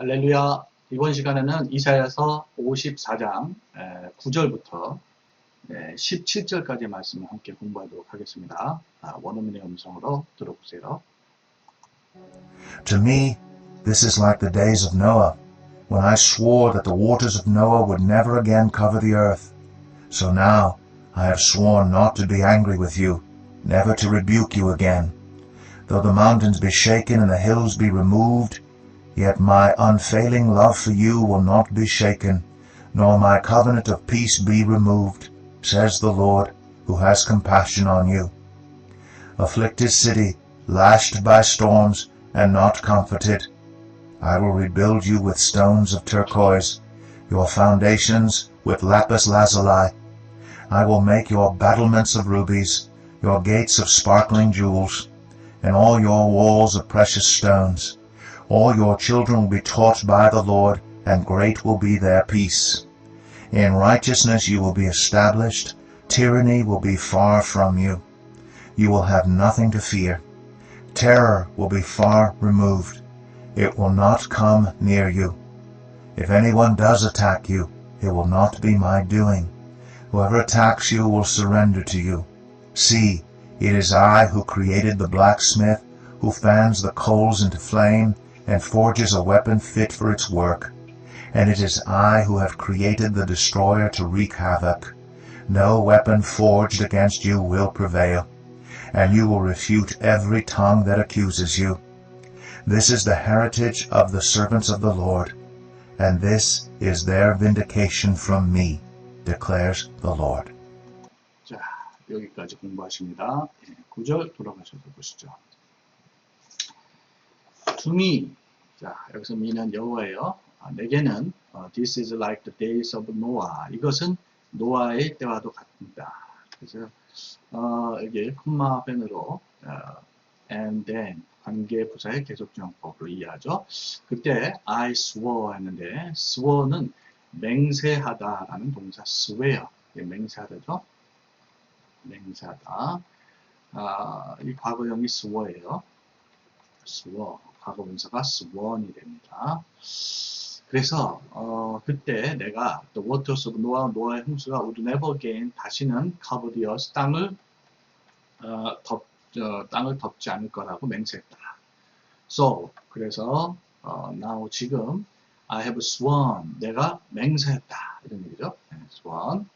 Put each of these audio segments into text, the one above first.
할렐루야. 이번 시간에는 이사야서 54장 9절부터 17절까지 말씀을 함께 공부하도록 하겠습니다. 아, 원어민의 음성으로 들어보세요. To me, this is like the days of Noah, when I swore that the waters of Noah would never again cover the earth. So now I have sworn not to be angry with you, never to rebuke you again. Though the mountains be shaken and the hills be removed, yet my unfailing love for you will not be shaken, nor my covenant of peace be removed, says the Lord, who has compassion on you. Afflicted city, lashed by storms, and not comforted. I will rebuild you with stones of turquoise, your foundations with lapis lazuli. I will make your battlements of rubies, your gates of sparkling jewels, and all your walls of precious stones. All your children will be taught by the Lord, and great will be their peace. In righteousness you will be established, tyranny will be far from you. You will have nothing to fear. Terror will be far removed. It will not come near you. If anyone does attack you, it will not be my doing. Whoever attacks you will surrender to you. See, it is I who created the blacksmith, who fans the coals into flame, and forges a weapon fit for its work. And it is I who have created the destroyer to wreak havoc. No weapon forged against you will prevail and you will refute every tongue that accuses you. This is the heritage of the servants of the Lord, and this is their vindication from me, declares the Lord. 자, 여기까지 공부하십니다. 9절 돌아가셔서 보시죠. To me, 자, 여기서 me는 여호와예요. 아, 내게는 어, This is like the days of Noah. 이것은 노아의 때와도 같습니다. 그래서 어, 여기 콤마 펜으로 어, and then 관계 부사의 계속정법으로 이해하죠. 그때 I swore 했는데 swear는 맹세하다라는 동사 swear 예, 맹세하다죠. 맹세하다. 아, 이 과거형이 swear예요. swore 과거 분사가 sworn이 됩니다. 그래서 어, 그때 내가 the waters of Noah 노아의 홍수가 would never again 다시는 cover the earth 땅을 어, 덮 어, 땅을 덮지 않을 거라고 맹세했다. So 그래서 어, now 지금 I have sworn 내가 맹세했다 이런 얘기죠. 네, sworn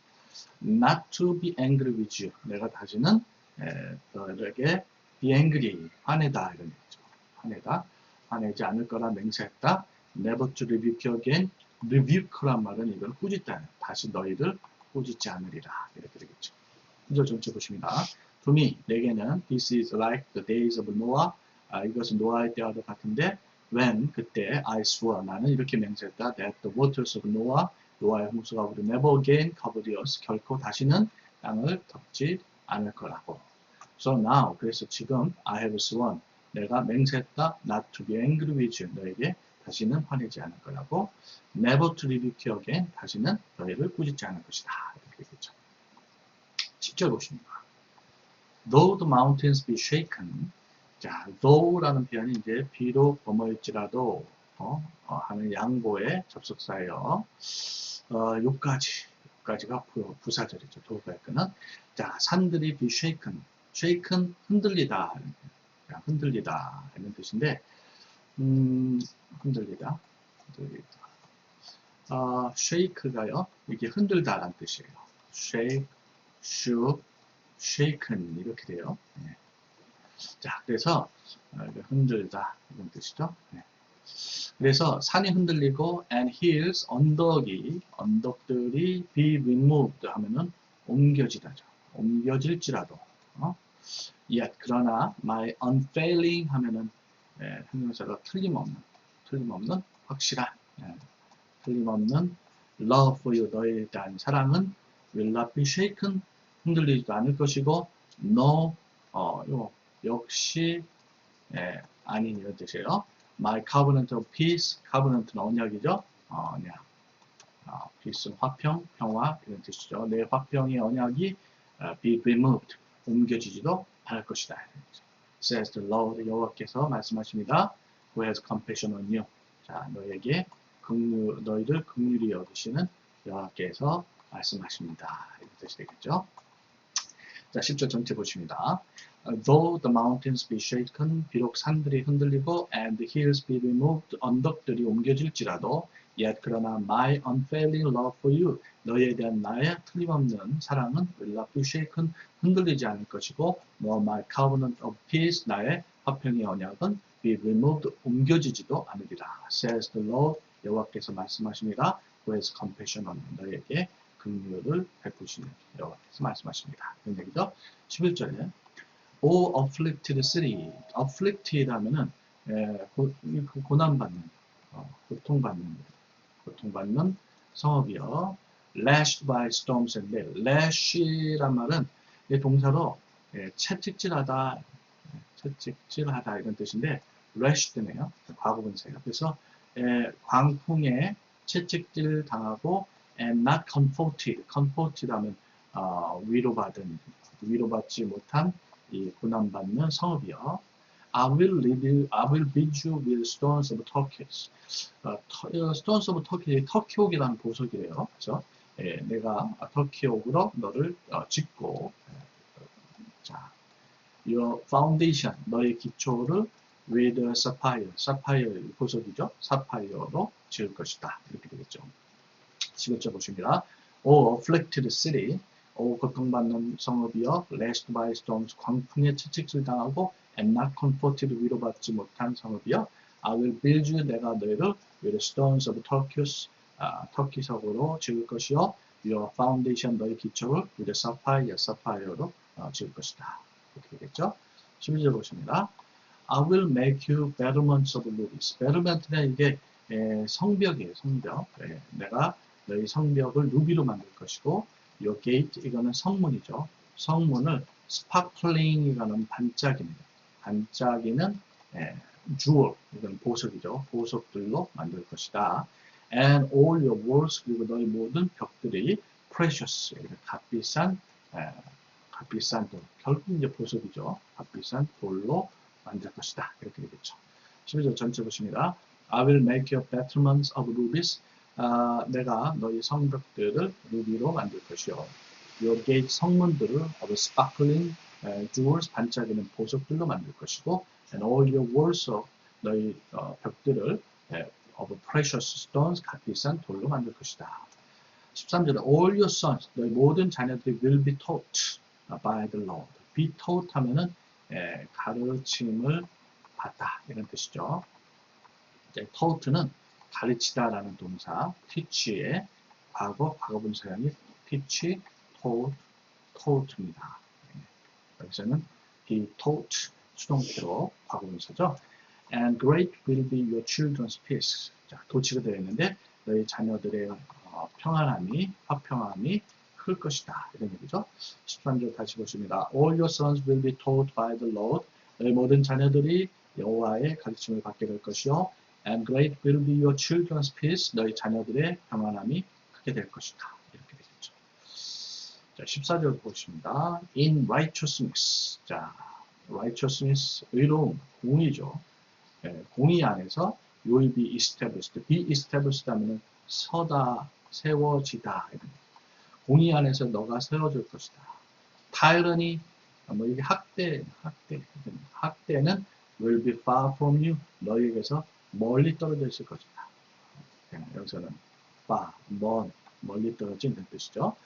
not to be angry with you 내가 다시는 에, 너에게 be angry 화내다 이런 얘기 죠. 화내다 화내지 않을 거라 맹세했다. never to rebuke again. rebuke란 말은 이걸 꾸짖다. 다시 너희를 꾸짖지 않으리라. 이렇게 되겠죠. 1절 전체 보십니다. To me, 내게는 this is like the days of Noah. 아, 이것은 노아의 때와도 같은데 when 그때 I swore 나는 이렇게 맹세했다. that the waters of Noah 노아의 홍수가 우리 never again cover the earth 결코 다시는 땅을 덮지 않을 거라고. So now 그래서 지금 I have sworn 내가 맹세했다. not to be angry with you 너에게 다시는 화내지 않을 거라고 never to rebuke you again 다시는 너희를 꾸짖지 않을 것이다. 이렇게 되겠죠. 10절 보십니다. Though the mountains be shaken 자 though라는 표현이 이제 비록 범어일지라도 어, 어, 하는 양보의 접속사예요. 어, 요까지 요까지가 부, 부사절이죠. 도우바이크는 자 산들이 be shaken shaken 흔들리다. 자, 흔들리다 이런 뜻인데 음, 흔들리다, 흔들리다. 아, shake가요. 이게 흔들다 라는 뜻이에요. shake, shook, shaken 이렇게 돼요. 네. 자, 그래서 어, 흔들다 이런 뜻이죠. 네. 그래서 산이 흔들리고 and hills 언덕이 언덕들이 be removed 하면은 옮겨지다죠. 옮겨질지라도. 어? Yet 그러나 my unfailing 하면은 예, 형용사가 틀림없는, 틀림없는 확실한, 예, 틀림없는 love for you 너에 대한 사랑은 will not be shaken 흔들리지도 않을 것이고 no 어, 요, 역시 예, 아닌 이런 뜻이에요. My covenant of peace, covenant는 언약이죠. 어, 언약. 어, peace는 화평, 평화 이런 뜻이죠. 내 화평의 언약이 어, be removed 옮겨지지도 않을 것이다. says the Lord 여호와께서 말씀하십니다. Who has compassion on you. 자, 너에게 긍휼, 너희를 긍휼히 여기시는 여호와께서 말씀하십니다. 이런 뜻이 되겠죠. 자, 10절 전체 보십니다. Though the mountains be shaken, 비록 산들이 흔들리고, and the hills be removed, 언덕들이 옮겨질지라도, yet 그러나 my unfailing love for you, 너희에 대한 나의 틀림없는 사랑은 will not be shaken, 흔들리지 않을 것이고, nor my covenant of peace, 나의 화평의 언약은 be removed, 옮겨지지도 않으리라. says the Lord, 여호와께서 말씀하십니다. who has compassion on 너희에게 긍휼을 베푸시는 여호와께서 말씀하십니다. 이런 얘기죠. 11절에 O afflicted city, afflicted 하면은 에, 고, 그 고난받는, 어, 고통받는, 고통받는 성읍이요. lashed by storms and hail. lash란 말은 이 동사로 예, 채찍질하다, 예, 채찍질하다 이런 뜻인데 lashed네요. 과거분사예요. 그래서 에, 광풍에 채찍질 당하고 and not comforted. comforted 하면 어, 위로받은, 위로받지 못한 이 고난받는 성읍이요. I will lead you, I will beat you with stones of Turkey. 어, 터, 어, stones of Turkey, 터키옥이라는 보석이래요. 그죠? 예, 내가 터키옥으로 너를 어, 짓고, 예, 자, your foundation, 너의 기초를 with sapphire, sapphire 보석이죠? 사파이어로 지을 것이다. 이렇게 되겠죠. 11절 보십니다. O afflicted city, 오 고통받는 성읍이여 lashed by storms 광풍에 채찍질 당하고 and not comforted 위로받지 못한 성읍이여 I will build you 내가 너희를 with stones of Turkey 아, 터키석으로 지을 것이요 your foundation 너희 기초를 with sapphire sapphire로 어, 지을 것이다 이렇게 되겠죠 12절 보십니다 I will make you battlements of rubies battlement는 이게 에, 성벽이에요 성벽 예, 내가 너희 성벽을 루비로 만들 것이고 요 게이트 이거는 성문이죠. 성문을 스파클링이라는 반짝이는 반짝이는 예, 주얼 이건 보석이죠. 보석들로 만들 것이다. And all your walls 그리고 너희 모든 벽들이 precious 값비싼 예, 값비싼 돌 결국 이제 보석이죠. 값비싼 돌로 만들 것이다. 이렇게 되겠죠. 12절 전체 보십니다. I will make your battlements of rubies 아, 내가 너희 성벽들을 루비로 만들 것이요. Your gate 성문들을 of sparkling 에, jewels 반짝이는 보석들로 만들 것이고 and all your walls of 너희 어, 벽들을 에, of precious stones 값비싼 돌로 만들 것이다. 13절에 all your sons 너희 모든 자녀들이 will be taught by the Lord. be taught 하면은 에, 가르침을 받다 이런 뜻이죠. 이제 taught는 가르치다라는 동사 teach의 과거 과거분 사용이 teach, taught, taught입니다. 여기서는 he taught 수동태로 과거분사죠. And great will be your children's peace. 자, 도치가 되어 있는데 너희 자녀들의 어, 평안함이 화평함이 클 것이다. 이런 얘기죠. 13절 다시 보십니다. All your sons will be taught by the Lord. 너희 모든 자녀들이 여호와의 가르침을 받게 될 것이요. And great will be your children's peace. 너희 자녀들의 평안함이 크게 될 것이다. 이렇게 되겠죠. 자, 14절 보십니다. In righteousness. 자, righteousness, 의로움, 공의죠. 예, 공의 안에서 you will be established. be established 하면 서다, 세워지다. 공의 안에서 너가 세워질 것이다. 타이러니, 뭐 이게 학대, 학대, 학대는 will be far from you. 너희에게서 멀리 떨어져 있을 것이다. 네, 여기서는 far, 먼, 멀리 떨어진 뜻이죠.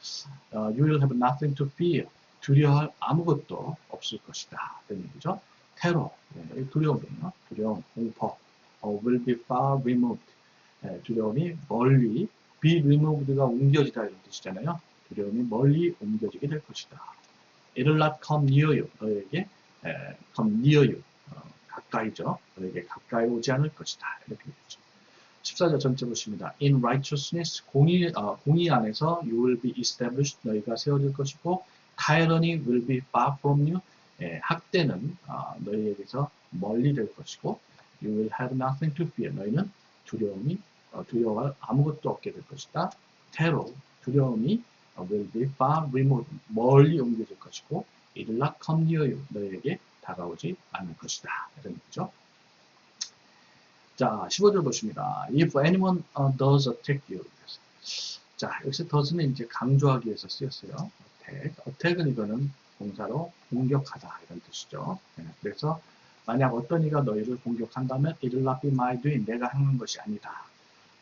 어, you will have nothing to fear. 두려워할 아무것도 없을 것이다. 이런 얘기죠. 테러, 네, 두려움이요. 두려움, 공포. 어, will be far removed. 네, 두려움이 멀리, be removed가 옮겨지다 이런 뜻이잖아요. 두려움이 멀리 옮겨지게 될 것이다. It will not come near you. 너에게 에, come near you. 어, 가까이죠. 너에게 가까이 오지 않을 것이다. 이렇게 되죠. 14절 전체 보십니다. In righteousness, 공의, 어, 공의 안에서 you will be established, 너희가 세워질 것이고 tyranny will be far from you, 예, 학대는 어, 너희에게서 멀리 될 것이고 you will have nothing to fear, 너희는 두려움이 어, 두려워할 아무것도 없게 될 것이다. terror, 두려움이 어, will be far removed, 멀리 옮겨질 것이고 it will not come near you, 너희에게 다가오지 않을 것이다. 이런 얘기죠. 자, 15절 보십니다. If anyone does attack you. 자, 여기서 does는 이제 강조하기 위해서 쓰였어요. attack. attack은 이거는 동사로 공격하다 이런 뜻이죠. 네, 그래서 만약 어떤 이가 너희를 공격한다면 it will not be my doing. 내가 하는 것이 아니다.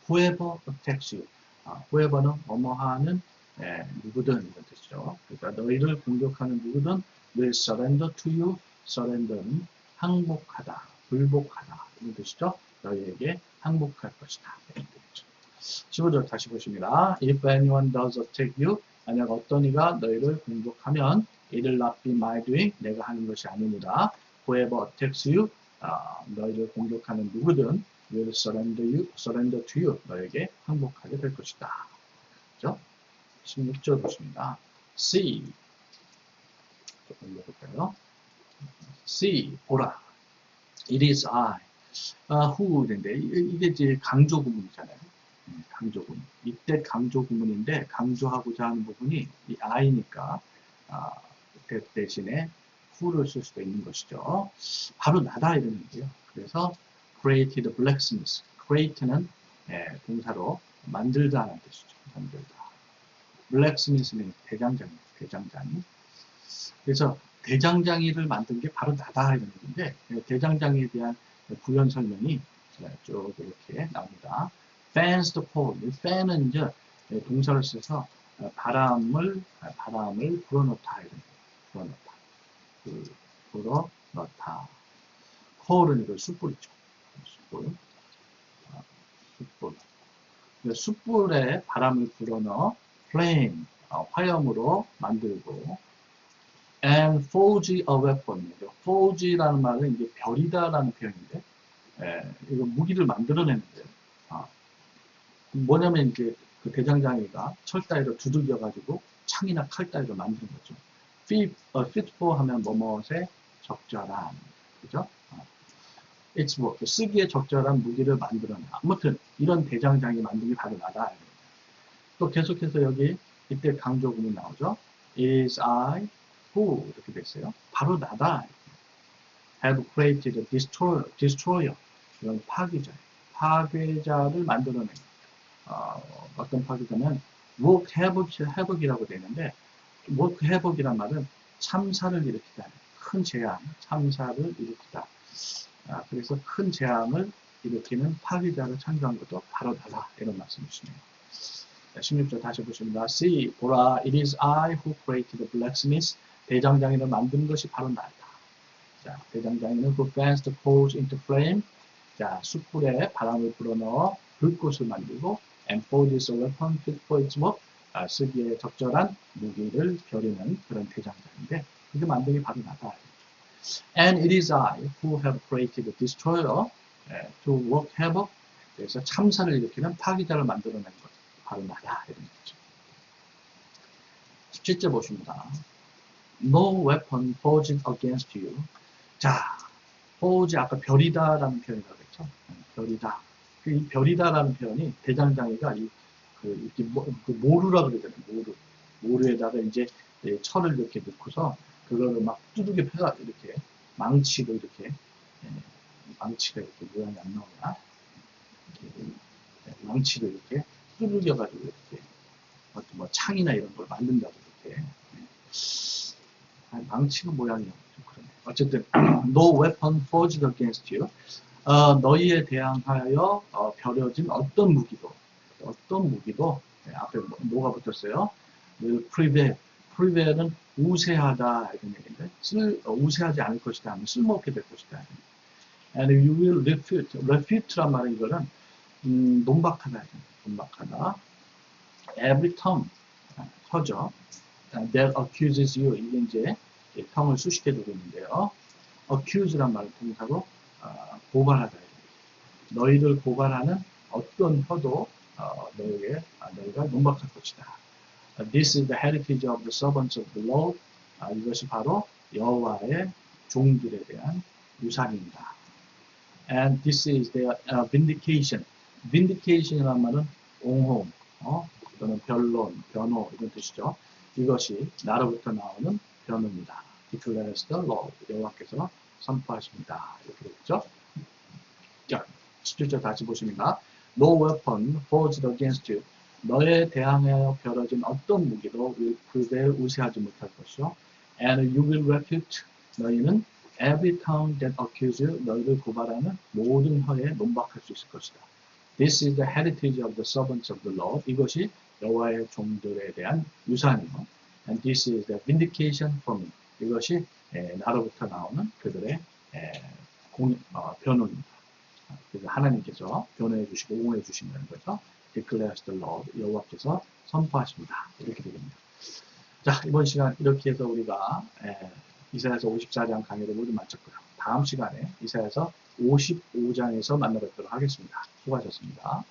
whoever attacks you. 아, whoever는 뭐뭐 하는 예, 누구든 이런 뜻이죠. 그러니까 너희를 공격하는 누구든 will surrender to you. Surrender는 항복하다, 불복하다 이런 뜻이죠. 너희에게 항복할 것이다. 이런 뜻이죠. 15절 다시 보십니다. If anyone does attack you, 만약 어떤 이가 너희를 공격하면 it will not be my doing. 내가 하는 것이 아니니라. Whoever attacks you, 아, 너희를 공격하는 누구든 will surrender you, surrender to you. 너에게 항복하게 될 것이다. 그죠? 16절 보십니다. See. 조금 읽어볼까요? See, 보라. It is I. 아, who인데, 이게 이제 강조 구문이잖아요. 음, 강조 구문. 이때 강조 구문인데, 강조하고자 하는 부분이 이 I니까, 아, 대, 대신에 who를 쓸 수도 있는 것이죠. 바로 나다 이런 얘기예요. 그래서 created blacksmith. create는 예, 동사로 만들다라는 뜻이죠. 만들다. blacksmith는 대장장이, 대장장이. 그래서 대장장이를 만든 게 바로 나다 이런 얘기인데 예, 대장장이에 대한 부연 설명이 쭉 이렇게 나옵니다. fans the pole. 이 fan은 이제 예, 동사를 써서 어, 바람을 아, 바람을 불어넣다 이런. 불어넣다. 그, 불어넣다. 콜은 이거 숯불이죠. 숯불. 아, 숯불. 그 숯불에 바람을 불어넣어 flame, 어, 화염으로 만들고 and forge a weapon. forge라는 말은 이제 별이다라는 표현인데 예, 이거 무기를 만들어내는데 아, 뭐냐면 이제 그 대장장이가 철따위로 두들겨 가지고 창이나 칼 따위로 만드는 거죠. fit, 어, fit for 하면 뭐뭐에 적절한 그죠? 어. It's what 쓰기에 적절한 무기를 만들어내. 아무튼 이런 대장장이 만든 게 바로 나다. 또 계속해서 여기 이때 강조 구문 나오죠. Is I who 이렇게 됐어요. 바로 나다. Have created a destroyer. destroyer. 이건 파괴자예요. 파괴자를 만들어낸 어, 어떤 파괴자면 work havoc, havoc 되는데 work havoc이란 말은 참사를 일으키다. 큰 재앙, 참사를 일으키다. 아, 그래서 큰 재앙을 일으키는 파괴자를 창조한 것도 바로 나다. 이런 말씀이시네요. 16절 다시 보십니다. See, 보라, it is I who created the blacksmith. 대장장이를 만든 것이 바로 나다. 자, 대장장이는 fans the coals into flame. 자, 숯불에 바람을 불어넣어 불꽃을 만들고 and forges a weapon fit for its work. 아, 쓰기에 적절한 무기를 벼리는 그런 대장장인데 그게 게 바로 나다. And it is I who have created the destroyer 예, to work havoc. 그래서 참사를 일으키는 파기자를 만들어낸 것. 바로 나다. 이런 거죠. 17절 보십니다. No weapon forged against you. 자, forge 아까 별이다라는 표현이라고 했죠. 음, 별이다. 그이 별이다라는 표현이 대장장이가 이, 그, 이렇게 모, 그 모루라 그러잖아요. 모루. 모루에다가 이제 예, 철을 이렇게 넣고서 그거를 막 두둑이 펴가 이렇게 망치로 이렇게 예, 망치가 이렇게 모양이 안 예, 망치로 이렇게 두들겨가지고 이렇게 어떤 뭐 창이나 이런 걸 만든다고 이렇게 망치는 모양이 좀 그러네. 어쨌든 no weapon forged against you. 어, 너희에 대항하여 어, 벼려진 어떤 무기도 어떤 무기도 네, 앞에 뭐, 뭐가 붙었어요? will prevail. prevail은 우세하다 이런 얘기인데 쓸, 어, 우세하지 않을 것이다 하면 쓸모없게 될 것이다. and you will refute. refute란 말은 이거는 음, 논박하다. 논박하다. every tongue 터져 that accuses you 이게 이제 tongue을 수식해 두고 있는데요. accuse란 말을 동사로 어, 고발하다. 너희를 고발하는 어떤 혀도 어, 너에게 아, 너희가 논박할 것이다. This is the heritage of the servants of the Lord. 아, 이것이 바로 여호와의 종들에 대한 유산입니다. And this is their uh, vindication. vindication이라는 말은 옹호, 어? 또는 변론, 변호 이런 뜻이죠. 이것이 나로부터 나오는 변호입니다. declares the Lord. 여호와께서 선포하십니다. 이렇게 됐죠. 자, 17절 다시 보십니다. No weapon forged against you. 너에 대항하여 벼러진 어떤 무기도 prevail 우세하지 못할 것이요. And you will refute. 너희는 every tongue that accuse you. 너희를 고발하는 모든 혀에 논박할 수 있을 것이다. This is the heritage of the servants of the Lord. 이것이 여호와의 종들에 대한 유산이요. And this is the vindication from me. 이것이 에, 나로부터 나오는 그들의 에, 공, 어, 변호입니다. 그래서 하나님께서 변호해 주시고 옹호해 주신다는 거죠. declares the Lord. 여호와께서 선포하십니다. 이렇게 되겠습니다. 자, 이번 시간 이렇게 해서 우리가 에, 이사야서 54장 강의를 모두 마쳤고요. 다음 시간에 이사야서 55장에서 만나 뵙도록 하겠습니다. 수고하셨습니다.